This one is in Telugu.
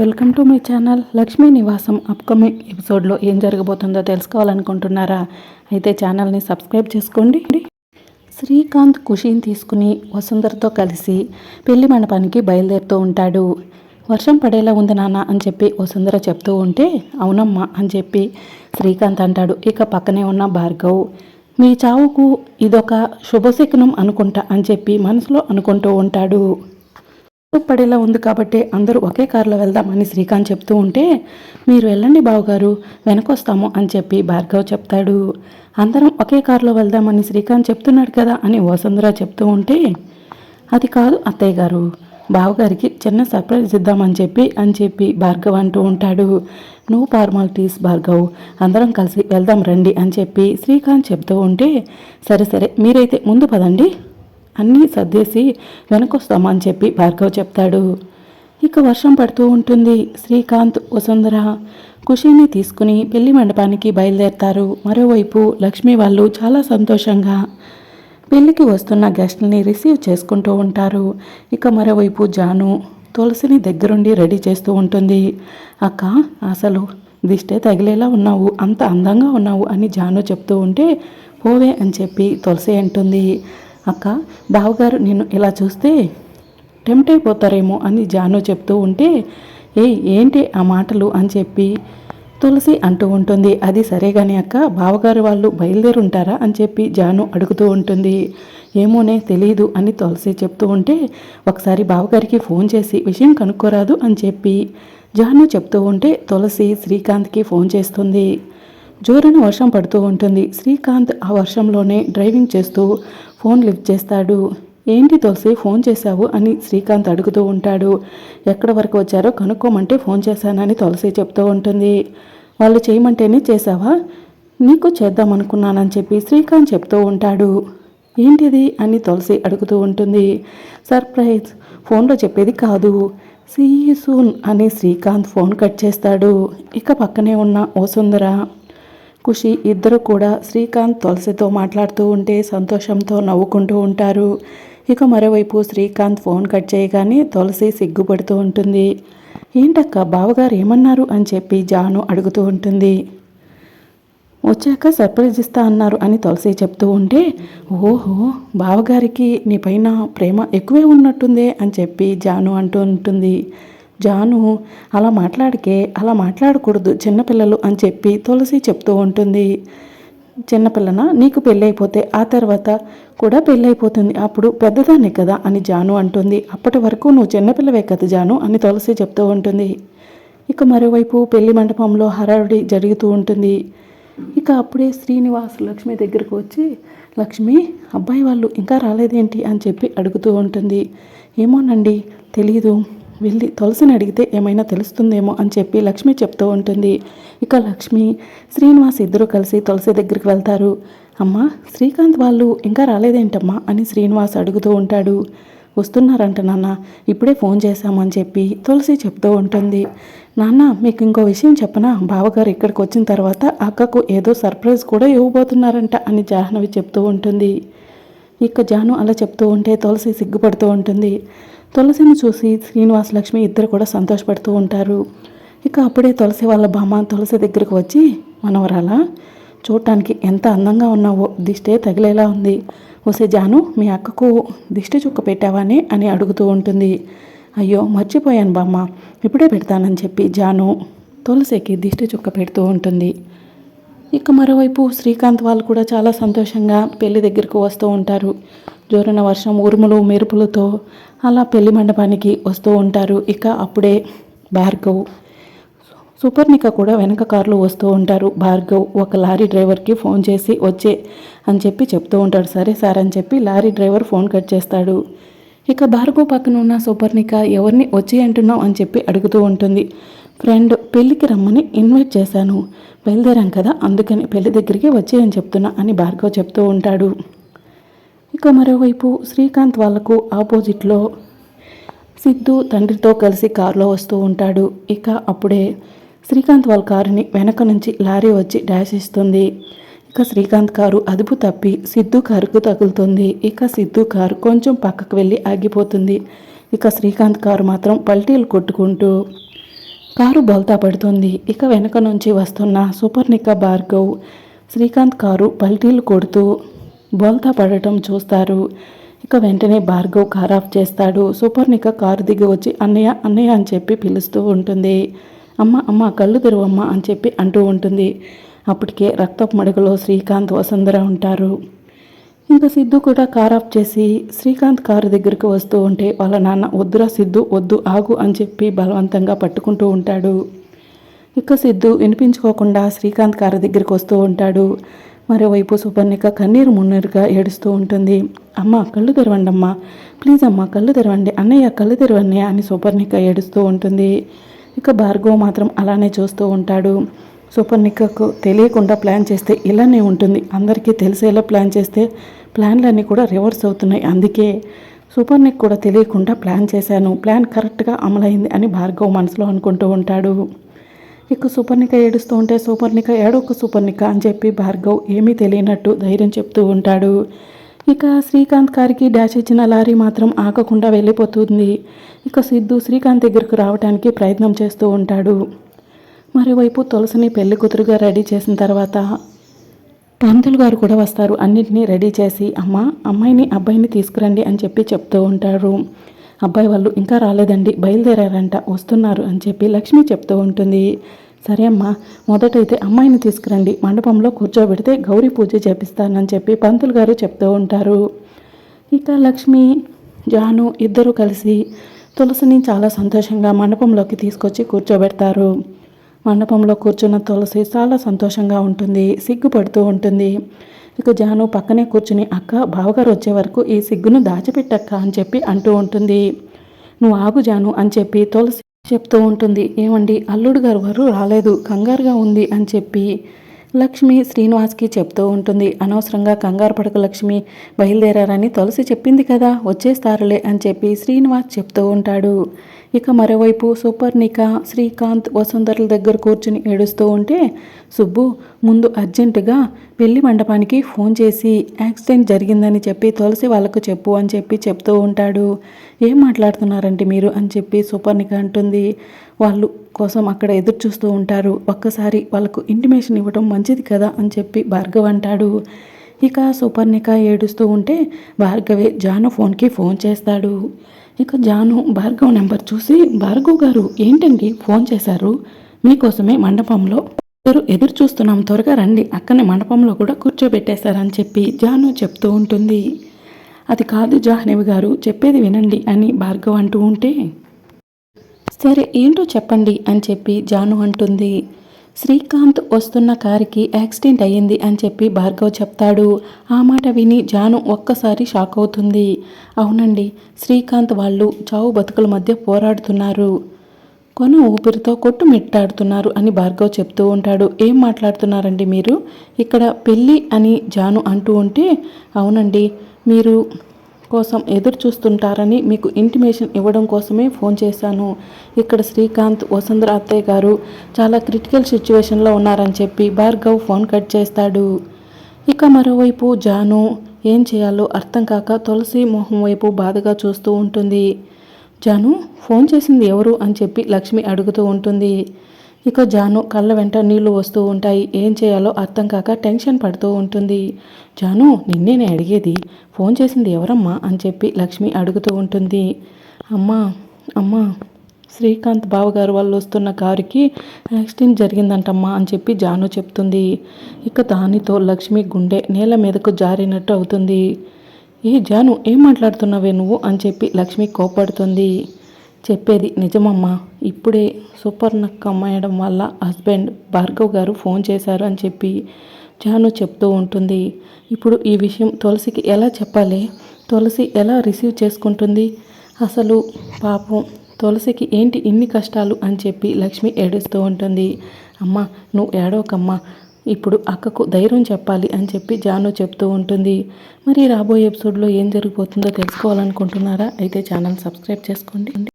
Welcome to my channel Lakshmi Nivasam upcoming ఎపిసోడ్లో ఏం జరగబోతుందో తెలుసుకోవాలనుకుంటున్నారా? అయితే ఛానల్ని సబ్స్క్రైబ్ చేసుకోండి. శ్రీకాంత్ ఖుషీని తీసుకుని వసుంధరతో కలిసి పెళ్ళి మండపానికి బయలుదేరుతూ ఉంటాడు. వర్షం పడేలా ఉంది నాన్న అని చెప్పి వసుంధర చెప్తూ ఉంటే అవునమ్మా అని చెప్పి శ్రీకాంత్ అంటాడు. ఇక పక్కనే ఉన్న భార్గవ్ మీ చావుకు ఇదొక శుభశకునం అనుకుంటా అని చెప్పి మనసులో అనుకుంటూ ఉంటాడు. పడేలా ఉంది కాబట్టి అందరూ ఒకే కారులో వెళ్దామని శ్రీకాంత్ చెప్తూ ఉంటే మీరు వెళ్ళండి బావగారు వెనకొస్తాము అని చెప్పి భార్గవ్ చెప్తాడు. అందరం ఒకే కారులో వెళ్దామని శ్రీకాంత్ చెప్తున్నాడు కదా అని వసుంధర చెప్తూ ఉంటే అది కాదు అత్తయ్య గారు బావగారికి చిన్న సర్ప్రైజ్ ఇద్దామని చెప్పి అని చెప్పి భార్గవ్ అంటూ ఉంటాడు. నువ్వు ఫార్మాలిటీస్ భార్గవ్ అందరం కలిసి వెళ్దాం రండి అని చెప్పి శ్రీకాంత్ చెప్తూ ఉంటే సరే సరే మీరైతే ముందు పదండి అన్నీ సర్దేసి వెనకొస్తామని చెప్పి భార్గవ్ చెప్తాడు. ఇక వర్షం పడుతూ ఉంటుంది. శ్రీకాంత్ వసుంధర ఖుషీని తీసుకుని పెళ్ళి మండపానికి బయలుదేరతారు. మరోవైపు లక్ష్మి వాళ్ళు చాలా సంతోషంగా పెళ్ళికి వస్తున్న గెస్ట్ని రిసీవ్ చేసుకుంటూ ఉంటారు. ఇక మరోవైపు జాను తులసిని దగ్గరుండి రెడీ చేస్తూ ఉంటుంది. అక్క అసలు దిష్టే తగిలేలా ఉన్నావు అంత అందంగా ఉన్నావు అని జాను చెప్తూ ఉంటే పోవే అని చెప్పి తులసి అంటుంది. అక్క బావగారు నిన్ను ఇలా చూస్తే టెంప్ట్ అయిపోతారేమో అని జాను చెప్తూ ఉంటే ఏ ఏంటి ఆ మాటలు అని చెప్పి తులసి అంటూ ఉంటుంది. అది సరే కానీ అక్క బావగారు వాళ్ళు బయలుదేరుంటారా అని చెప్పి జాను అడుగుతూ ఉంటుంది. ఏమోనే తెలియదు అని తులసి చెప్తూ ఉంటే ఒకసారి బావగారికి ఫోన్ చేసి విషయం కనుక్కోరాదు అని చెప్పి జాను చెప్తూ ఉంటే తులసి శ్రీకాంత్కి ఫోన్ చేస్తుంది. జోరున వర్షం పడుతూ ఉంటుంది. శ్రీకాంత్ ఆ వర్షంలోనే డ్రైవింగ్ చేస్తూ ఫోన్ లిఫ్ట్ చేస్తాడు. ఏంటి తులసి ఫోన్ చేశావు? అని శ్రీకాంత్ అడుగుతూ ఉంటాడు. ఎక్కడ వరకు వచ్చారో కనుక్కోమంటే ఫోన్ చేశానని తులసి చెప్తూ ఉంటుంది. వాళ్ళు చేయమంటేనే చేశావా? నీకు చేద్దామనుకున్నానని చెప్పి శ్రీకాంత్ చెప్తూ ఉంటాడు. ఏంటిది? అని తులసి అడుగుతూ ఉంటుంది. సర్ప్రైజ్ ఫోన్లో చెప్పేది కాదు. సీ సూన్ అని శ్రీకాంత్ ఫోన్ కట్ చేస్తాడు. ఇక పక్కనే ఉన్న ఓ ఖుషి ఇద్దరు కూడా శ్రీకాంత్ తులసితో మాట్లాడుతూ ఉంటే సంతోషంతో నవ్వుకుంటూ ఉంటారు. ఇక మరోవైపు శ్రీకాంత్ ఫోన్ కట్ చేయగానే తులసి సిగ్గుపడుతూ ఉంటుంది. ఏంటక్క బావగారు ఏమన్నారు? అని చెప్పి జాను అడుగుతూ ఉంటుంది. వచ్చాక సర్ప్రైజ్ ఇస్తా అన్నారు అని తులసి చెప్తూ ఉంటే ఓహో బావగారికి నీ పైన ప్రేమ ఎక్కువే ఉన్నట్టుందే అని చెప్పి జాను అంటూ ఉంటుంది. జాను అలా మాట్లాడికే అలా మాట్లాడకూడదు చిన్నపిల్లలు అని చెప్పి తులసి చెప్తూ ఉంటుంది. చిన్నపిల్లన? నీకు పెళ్ళైపోతే ఆ తర్వాత కూడా పెళ్ళైపోతుంది. అప్పుడు పెద్దదాన్ని కదా అని జాను అంటుంది. అప్పటి వరకు నువ్వు చిన్నపిల్లవే కదా జాను అని తులసి చెప్తూ ఉంటుంది. ఇక మరోవైపు పెళ్ళి మండపంలో హరారుడి జరుగుతూ ఉంటుంది. ఇక అప్పుడే శ్రీనివాస్ లక్ష్మి దగ్గరకు వచ్చి లక్ష్మి అబ్బాయి వాళ్ళు ఇంకా రాలేదేంటి? అని చెప్పి అడుగుతూ ఉంటుంది. ఏమోనండి తెలీదు. వెళ్ళి తులసిని అడిగితే ఏమైనా తెలుస్తుందేమో అని చెప్పి లక్ష్మి చెప్తూ ఉంటుంది. ఇక లక్ష్మి శ్రీనివాస్ ఇద్దరు కలిసి తులసి దగ్గరికి వెళ్తారు. అమ్మా శ్రీకాంత్ వాళ్ళు ఇంకా రాలేదేంటమ్మా అని శ్రీనివాస్ అడుగుతూ ఉంటాడు. వస్తున్నారంట నాన్న ఇప్పుడే ఫోన్ చేశామని చెప్పి తులసి చెప్తూ ఉంటుంది. నాన్న మీకు ఇంకో విషయం చెప్పనా? బావగారు ఇక్కడికి వచ్చిన తర్వాత అక్కకు ఏదో సర్ప్రైజ్ కూడా ఇవ్వబోతున్నారంట అని జాహ్నవి చెప్తూ ఉంటుంది. ఇక జాను అలా చెప్తూ ఉంటే తులసి సిగ్గుపడుతూ ఉంటుంది. తులసిని చూసి శ్రీనివాస్ లక్ష్మి ఇద్దరు కూడా సంతోషపడుతూ ఉంటారు. ఇక అప్పుడే తులసి వాళ్ళ బామ్మ తులసి దగ్గరకు వచ్చి మనవరాలా చూడటానికి ఎంత అందంగా ఉన్నావో దిష్టే తగిలేలా ఉంది. వసే జాను మీ అక్కకు దిష్టి చుక్క పెట్టావానే? అని అడుగుతూ ఉంటుంది. అయ్యో మర్చిపోయాను బామ్మ. ఇప్పుడే పెడతానని చెప్పి జాను తులసికి దిష్టి చుక్క పెడుతూ ఉంటుంది. ఇక మరోవైపు శ్రీకాంత్ వాళ్ళు కూడా చాలా సంతోషంగా పెళ్ళి దగ్గరకు వస్తూ ఉంటారు. జోరన వర్షం ఉరుములు మెరుపులతో అలా పెళ్ళి మండపానికి వస్తూ ఉంటారు. ఇక అప్పుడే భార్గవ్ సూపర్నిక కూడా వెనక కారులో వస్తూ ఉంటారు. భార్గవ్ ఒక లారీ డ్రైవర్కి ఫోన్ చేసి వచ్చే అని చెప్పి చెప్తూ ఉంటాడు. సరే సార్ అని చెప్పి లారీ డ్రైవర్ ఫోన్ కట్ చేస్తాడు. ఇక భార్గవ్ పక్కన ఉన్న సూపర్నిక ఎవరిని వచ్చి అంటున్నావు అని చెప్పి అడుగుతూ ఉంటుంది. ఫ్రెండ్ పెళ్ళికి రమ్మని ఇన్వైట్ చేశాను. బయలుదేరాం కదా అందుకని పెళ్ళి దగ్గరికి వచ్చి అని చెప్తున్నా అని భార్గవ్ చెప్తూ ఉంటాడు. ఇక మరోవైపు శ్రీకాంత్ వాళ్ళకు ఆపోజిట్లో సిద్ధు తండ్రితో కలిసి కారులో వస్తూ ఉంటాడు. ఇక అప్పుడే శ్రీకాంత్ వాళ్ళ కారుని వెనక నుంచి లారీ వచ్చి డాష్ ఇస్తుంది. ఇక శ్రీకాంత్ కారు అదుపు తప్పి సిద్ధు కారుకు తగులుతుంది. ఇక సిద్ధు కారు కొంచెం పక్కకు వెళ్ళి ఆగిపోతుంది. ఇక శ్రీకాంత్ కారు మాత్రం పల్టీలు కొట్టుకుంటూ కారు బోల్తా పడుతుంది. ఇక వెనక నుంచి వస్తున్న సూపర్నిక భార్గవ్ శ్రీకాంత్ కారు పల్టీలు కొడుతూ బోల్తా పడటం చూస్తారు. ఇక వెంటనే భార్గవ్ కార్ ఆఫ్ చేస్తాడు. సూపర్నిక కారు దిగి వచ్చి అన్నయ్య అన్నయ్య అని చెప్పి పిలుస్తూ ఉంటుంది. అమ్మ అమ్మ కళ్ళు తెరువమ్మ అని చెప్పి అంటూ ఉంటుంది. అప్పటికే రక్తపు మడుగులో శ్రీకాంత్ వసుంధర ఉంటారు. ఇంకా సిద్ధు కూడా కార్ ఆఫ్ చేసి శ్రీకాంత్ కారు దగ్గరికి వస్తూ ఉంటే వాళ్ళ నాన్న వద్దురా సిద్ధు వద్దు ఆగు అని చెప్పి బలవంతంగా పట్టుకుంటూ ఉంటాడు. ఇక సిద్ధు వినిపించుకోకుండా శ్రీకాంత్ కారు దగ్గరికి వస్తూ ఉంటాడు. మరోవైపు సుపర్ణిక కన్నీరు మున్నీరుగా ఏడుస్తూ ఉంటుంది. అమ్మ కళ్ళు తెరవండి అమ్మా ప్లీజ్ అమ్మ కళ్ళు తెరవండి అన్నయ్య కళ్ళు తెరవండి అని సుపర్ణిక ఏడుస్తూ ఉంటుంది. ఇక భార్గవ్ మాత్రం అలానే చూస్తూ ఉంటాడు. సుపర్ణికకు తెలియకుండా ప్లాన్ చేస్తే ఇలానే ఉంటుంది. అందరికీ తెలిసేలా ప్లాన్ చేస్తే ప్లాన్లన్నీ కూడా రివర్స్ అవుతున్నాయి. అందుకే సూపర్నిక్ కూడా తెలియకుండా ప్లాన్ చేశాను. ప్లాన్ కరెక్ట్గా అమలైంది అని భార్గవ్ మనసులో అనుకుంటూ ఉంటాడు. ఇక సూపర్నిక ఏడుస్తూ ఉంటే సూపర్నిక ఏడొక సూపర్నిక అని చెప్పి భార్గవ్ ఏమీ తెలియనట్టు ధైర్యం చెప్తూ ఉంటాడు. ఇక శ్రీకాంత్ గారికి డాష్ ఇచ్చిన లారీ మాత్రం ఆగకుండా వెళ్ళిపోతుంది. ఇక సిద్ధు శ్రీకాంత్ దగ్గరకు రావడానికి ప్రయత్నం చేస్తూ ఉంటాడు. మరోవైపు తులసిని పెళ్ళి కూతురుగా రెడీ చేసిన తర్వాత పంతులు గారు కూడా వస్తారు. అన్నింటినీ రెడీ చేసి అమ్మ అమ్మాయిని అబ్బాయిని తీసుకురండి అని చెప్పి చెప్తూ ఉంటారు. అబ్బాయి వాళ్ళు ఇంకా రాలేదండి బయలుదేరారంట వస్తున్నారు అని చెప్పి లక్ష్మి చెప్తూ ఉంటుంది. సరే అమ్మా మొదటైతే అమ్మాయిని తీసుకురండి మండపంలో కూర్చోబెడితే గౌరీ పూజ చేపిస్తానని చెప్పి పంతులు గారు చెప్తూ ఉంటారు. ఇక లక్ష్మి జాను ఇద్దరు కలిసి తులసిని చాలా సంతోషంగా మండపంలోకి తీసుకొచ్చి కూర్చోబెడతారు. మండపంలో కూర్చున్న తులసి చాలా సంతోషంగా ఉంటుంది సిగ్గుపడుతూ ఉంటుంది. ఇక జాను పక్కనే కూర్చుని అక్క బావగారు వచ్చే వరకు ఈ సిగ్గును దాచిపెట్టక్క అని చెప్పి అంటూ ఉంటుంది. నువ్వు ఆగు జాను అని చెప్పి తులసి చెప్తూ ఉంటుంది. ఏమండి అల్లుడు గారు వారు రాలేదు కంగారుగా ఉంది అని చెప్పి లక్ష్మి శ్రీనివాస్కి చెప్తూ ఉంటుంది. అనవసరంగా కంగారు పడక లక్ష్మి బయలుదేరారని తులసి చెప్పింది కదా వచ్చేస్తారులే అని చెప్పి శ్రీనివాస్ చెప్తూ ఉంటాడు. ఇక మరోవైపు సుపర్ణిక శ్రీకాంత్ వసుంధరల దగ్గర కూర్చుని ఏడుస్తూ ఉంటే సుబ్బు ముందు అర్జెంటుగా పెళ్ళి మండపానికి ఫోన్ చేసి యాక్సిడెంట్ జరిగిందని చెప్పి తులసి వాళ్ళకు చెప్పు అని చెప్పి చెప్తూ ఉంటాడు. ఏం మాట్లాడుతున్నారంటే మీరు? అని చెప్పి సుపర్ణిక అంటుంది. వాళ్ళు కోసం అక్కడ ఎదురు చూస్తూ ఉంటారు. ఒక్కసారి వాళ్ళకు ఇంటిమేషన్ ఇవ్వడం మంచిది కదా అని చెప్పి భార్గవ్ అంటాడు. ఇక సుపర్ణిక ఏడుస్తూ ఉంటే భార్గవే జాను ఫోన్కి ఫోన్ చేస్తాడు. ఇక జాను భార్గవ్ నెంబర్ చూసి భార్గవ్ గారు ఏంటండి ఫోన్ చేశారు? మీకోసమే మండపంలో ఇద్దరు ఎదురు చూస్తున్నాం త్వరగా రండి. అక్కనే మండపంలో కూడా కూర్చోబెట్టేశారని చెప్పి జాను చెప్తూ ఉంటుంది. అది కాదు జాహ్నవి గారు చెప్పేది వినండి అని భార్గవ్ అంటూ ఉంటే సరే ఏంటో చెప్పండి అని చెప్పి జాను అంటుంది. శ్రీకాంత్ వస్తున్న కారుకి యాక్సిడెంట్ అయ్యింది అని చెప్పి భార్గవ్ చెప్తాడు. ఆ మాట విని జాను ఒక్కసారి షాక్ అవుతుంది. అవునండి శ్రీకాంత్ వాళ్ళు చావు బతుకుల మధ్య పోరాడుతున్నారు. కొన ఊపిరితో కొట్టుమిట్టాడుతున్నారు అని భార్గవ్ చెప్తూ ఉంటాడు. ఏం మాట్లాడుతున్నారండి మీరు? ఇక్కడ పెళ్ళి అని జాను అంటూ ఉంటే అవునండి మీరు కోసం ఎదురు చూస్తుంటారని మీకు ఇంటిమేషన్ ఇవ్వడం కోసమే ఫోన్ చేశాను. ఇక్కడ శ్రీకాంత్ వసుంధర అత్తయ్య గారు చాలా క్రిటికల్ సిచ్యువేషన్లో ఉన్నారని చెప్పి భార్గవ్ ఫోన్ కట్ చేస్తాడు. ఇక మరోవైపు జాను ఏం చేయాలో అర్థం కాక తులసి మొహం వైపు బాధగా చూస్తూ ఉంటుంది. జాను ఫోన్ చేసింది ఎవరు? అని చెప్పి లక్ష్మి అడుగుతూ ఉంటుంది. ఇక జాను కళ్ళ వెంట నీళ్ళు వస్తూ ఉంటాయి. ఏం చేయాలో అర్థం కాక టెన్షన్ పడుతూ ఉంటుంది. జాను నిన్నేనే అడిగేది ఫోన్ చేసింది ఎవరమ్మా? అని చెప్పి లక్ష్మి అడుగుతూ ఉంటుంది. అమ్మా అమ్మా శ్రీకాంత్ బావగారు వాళ్ళు వస్తున్న కారుకి యాక్సిడెంట్ జరిగిందంటమ్మా అని చెప్పి జాను చెప్తుంది. ఇక దానితో లక్ష్మి గుండె నేల మీదకు జారినట్టు అవుతుంది. ఏ జాను ఏం మాట్లాడుతున్నావే నువ్వు? అని చెప్పి లక్ష్మి కోపడుతుంది చెప్పేది నిజమమ్మా. ఇప్పుడే సుపర్ణక్క అమ్మాయడం వల్ల హస్బెండ్ భార్గవ్ గారు ఫోన్ చేశారు అని చెప్పి జాను చెప్తూ ఉంటుంది. ఇప్పుడు ఈ విషయం తులసికి ఎలా చెప్పాలి? తులసి ఎలా రిసీవ్ చేసుకుంటుంది? అసలు పాపం తులసికి ఏంటి ఇన్ని కష్టాలు అని చెప్పి లక్ష్మి ఏడుస్తూ ఉంటుంది. అమ్మ నువ్వు ఏడవకమ్మా. ఇప్పుడు అక్కకు ధైర్యం చెప్పాలి అని చెప్పి జాను చెప్తూ ఉంటుంది. మరి రాబోయే ఎపిసోడ్లో ఏం జరిగిపోతుందో తెలుసుకోవాలనుకుంటున్నారా? అయితే ఛానల్ సబ్స్క్రైబ్ చేసుకోండి.